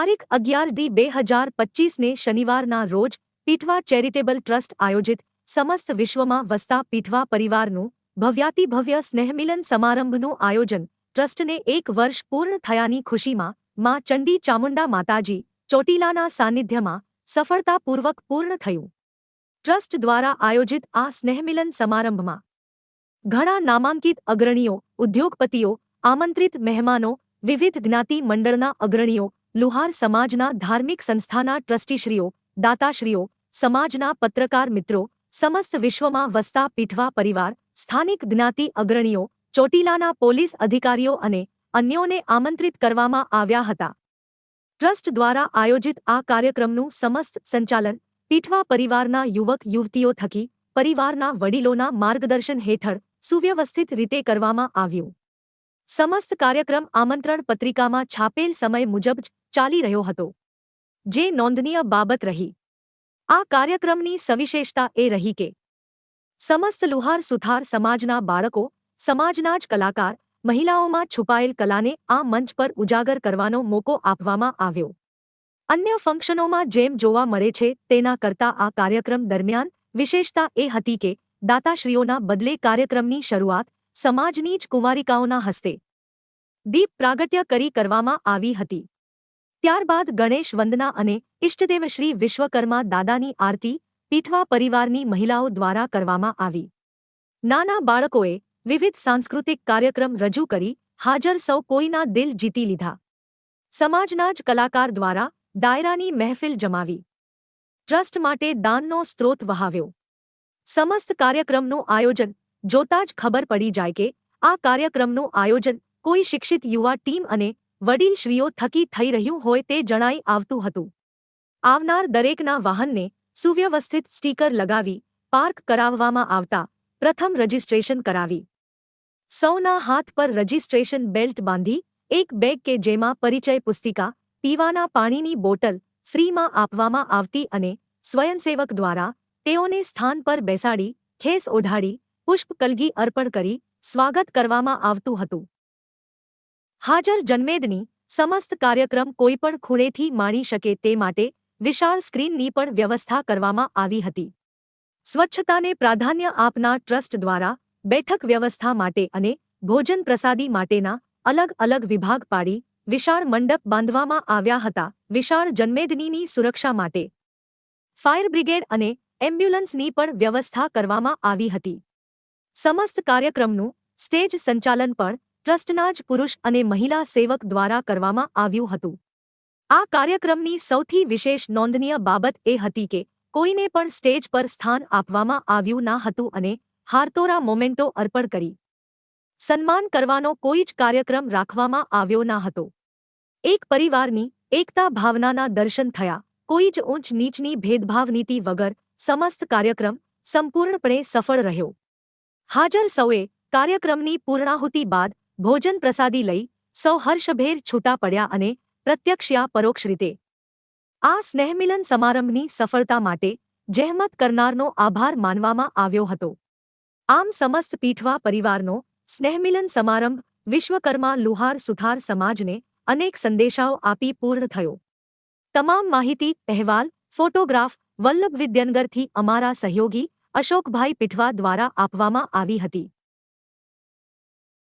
તારીખ અગિયાર ડી બે હજાર પચ્ચીસને શનિવારના રોજ પીઠવા ચેરિટેબલ ટ્રસ્ટ આયોજિત સમસ્ત વિશ્વમાં વસતા પીઠવા પરિવારનું ભવ્યાતિભવ્ય સ્નેહમિલન સમારંભનું આયોજન ટ્રસ્ટને એક વર્ષ પૂર્ણ થયાની ખુશીમાં માં ચંડી ચામુંડા માતાજી ચોટીલાના સાનિધ્યમાં સફળતાપૂર્વક પૂર્ણ થયું. ટ્રસ્ટ દ્વારા આયોજિત આ સ્નેહમિલન સમારંભમાં ઘણા નામાંકિત અગ્રણીઓ, ઉદ્યોગપતિઓ, આમંત્રિત મહેમાનો, વિવિધ જ્ઞાતિ મંડળના અગ્રણીઓ લુહાર સમાજના ધાર્મિક સંસ્થાના ટ્રસ્ટીશ્રીઓ, દાતાશ્રીઓ, સમાજના પત્રકાર મિત્રો, સમસ્ત વિશ્વમાં વસતા પીઠવા પરિવાર, સ્થાનિક જ્ઞાતિ અગ્રણીઓ, ચોટીલાના પોલીસ અધિકારીઓ અને અન્યોને આમંત્રિત કરવામાં આવ્યા હતા. ટ્રસ્ટ દ્વારા આયોજિત આ કાર્યક્રમનું સમસ્ત સંચાલન પીઠવા પરિવારના યુવક યુવતીઓ થકી પરિવારના વડીલોના માર્ગદર્શન હેઠળ સુવ્યવસ્થિત રીતે કરવામાં આવ્યું. સમસ્ત કાર્યક્રમ આમંત્રણ પત્રિકામાં છાપેલ સમય મુજબ જ ચાલી રહ્યો હતો. જે નોંધનીય બાબત રહી. આ કાર્યક્રમની સવિશેષતા એ રહી કે, સમસ્ત લુહાર સુથાર સમાજના બાળકો, સમાજના જ કલાકાર, મહિલાઓમાં છુપાયેલ કલાને આ મંચ પર ઉજાગર કરવાનો મોકો આપવામાં આવ્યો. અન્ય ફંક્શનોમાં જેમ જોવા મળે છે, તેના કરતા આ કાર્યક્રમ દરમિયાન વિશેષતા એ હતી કે, દાતાશ્રીઓના બદલે કાર્યક્રમની શરૂઆત સમાજની જ કુંવારિકાઓના હસ્તે દીપ પ્રાગટ્ય કરી કરવામાં આવી હતી. ત્યારબાદ ગણેશ વંદના અને ઇષ્ટદેવ શ્રી વિશ્વકર્મા દાદાની આરતી પીઠવા પરિવારની મહિલાઓ દ્વારા કરવામાં આવી. નાના બાળકોએ વિવિધ સાંસ્કૃતિક કાર્યક્રમ રજૂ કરી હાજર સૌ કોઈના દિલ જીતી લીધા. સમાજના જ કલાકાર દ્વારા ડાયરાની મહેફિલ જમાવી. ટ્રસ્ટ માટે દાનનો સ્ત્રોત વહાવ્યો. સમસ્ત કાર્યક્રમનું આયોજન જોતા જ ખબર પડી જાય કે આ કાર્યક્રમનું આયોજન કોઈ શિક્ષિત યુવા ટીમ અને વડીલશ્રીઓ થકી થઈ રહ્યું હોય તે જણાઈ આવતું હતું. આવનાર દરેકના વાહનને સુવ્યવસ્થિત સ્ટીકર લગાવી, પાર્ક કરાવવામાં આવતા, પ્રથમ રજિસ્ટ્રેશન કરાવી. સૌના હાથ પર રજિસ્ટ્રેશન બેલ્ટ બાંધી, એક બેગ કે જેમાં પરિચય પુસ્તિકા, પીવાના પાણીની બોટલ, ફ્રીમાં આપવામાં આવતી અને સ્વયંસેવક દ્વારા તેઓને સ્થાન પર બેસાડી, ખેસ ઓઢાડી, પુષ્પકલગી અર્પણ કરી, સ્વાગત કરવામાં આવતું હતું. હાજર જન્મેદની સમસ્ત કાર્યક્રમ કોઈપણ ખૂણેથી માણી શકે તે માટે વિશાળ સ્ક્રીનની પણ વ્યવસ્થા કરવામાં આવી હતી. સ્વચ્છતાને પ્રાધાન્ય આપનાર ટ્રસ્ટ દ્વારા બેઠક વ્યવસ્થા માટે અને ભોજન પ્રસાદી માટેના અલગ અલગ વિભાગ પાડી વિશાળ મંડપ બાંધવામાં આવ્યા હતા. વિશાળ જન્મેદનીની સુરક્ષા માટે ફાયર બ્રિગેડ અને એમ્બ્યુલન્સની પણ વ્યવસ્થા કરવામાં આવી હતી. સમસ્ત કાર્યક્રમનું સ્ટેજ સંચાલન પણ ટ્રસ્ટના જ પુરુષ અને મહિલા સેવક દ્વારા કરવામાં આવ્યું હતું. આ કાર્યક્રમની સૌથી વિશેષ નોંધનીય બાબત એ હતી કે, કોઈને પણ સ્ટેજ પર સ્થાન આપવામાં આવ્યું ના હતું અને હારતોરા મોમેન્ટો અર્પણ કરી. સન્માન કરવાનો કોઈ જ કાર્યક્રમ રાખવામાં આવ્યો ના હતો. એક પરિવારની એકતા ભાવનાના દર્શન થયા. કોઈ જ ઊંચ નીચની ભેદભાવ નીતિ વગર સમસ્ત કાર્યક્રમ સંપૂર્ણપણે સફળ રહ્યો. હાજર સૌએ કાર્યક્રમની પૂર્ણાહુતિ બાદ ભોજન પ્રસાદી લઈ સૌ હર્ષભેર છૂટા પડ્યા અને પ્રત્યક્ષયા પરોક્ષ રીતે. આ સ્નેહમિલન સમારંભની સફળતા માટે જહેમત કરનારનો આભાર માનવામાં આવ્યો હતો. આમ સમસ્ત પીઠવા પરિવારનો સ્નેહમિલન સમારંભ વિશ્વકર્મા લુહાર સુથાર સમાજને અનેક સંદેશાઓ આપી પૂર્ણ થયો. તમામ માહિતી, અહેવાલ, ફોટોગ્રાફ વલ્લભ વિદ્યનગરથી અમારા સહયોગી અશોકભાઈ પીઠવા દ્વારા આપવામાં આવી હતી.